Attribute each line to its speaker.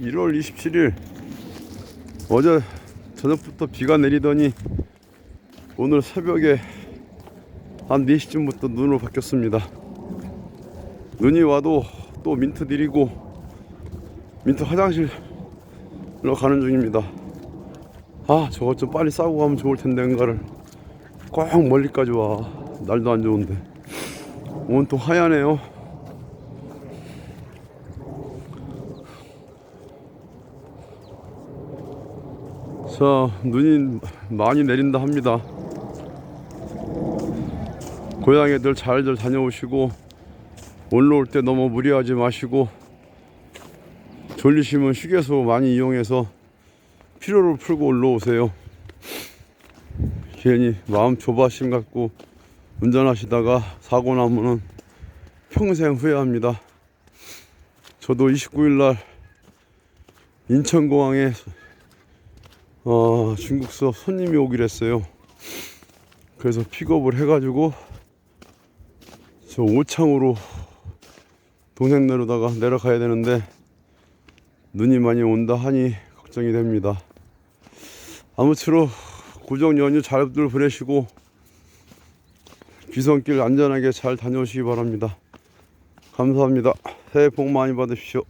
Speaker 1: 1월 27일 어제 저녁부터 비가 내리더니 오늘 새벽에 한 4시쯤부터 눈으로 바뀌었습니다. 눈이 와도 또 민트 드리고 민트 화장실로 가는 중입니다. 아 저것 좀 빨리 싸고 가면 좋을 텐데 응가를 꼭 멀리까지 와 날도 안 좋은데 온통 하얗네요. 자, 눈이 많이 내린다 합니다. 고양이들 잘들 다녀오시고 올라올 때 너무 무리하지 마시고 졸리시면 휴게소 많이 이용해서 피로를 풀고 올라오세요. 괜히 마음 조바심 갖고 운전하시다가 사고 나면은 평생 후회합니다. 저도 29일 날 인천공항에 어, 중국서 손님이 오기로 했어요. 그래서 픽업을 해가지고 저 오창으로 동생네로다가 내려가야 되는데 눈이 많이 온다 하니 걱정이 됩니다. 아무쪼록 구정 연휴 잘들 보내시고 귀성길 안전하게 잘 다녀오시기 바랍니다. 감사합니다. 새해 복 많이 받으십시오.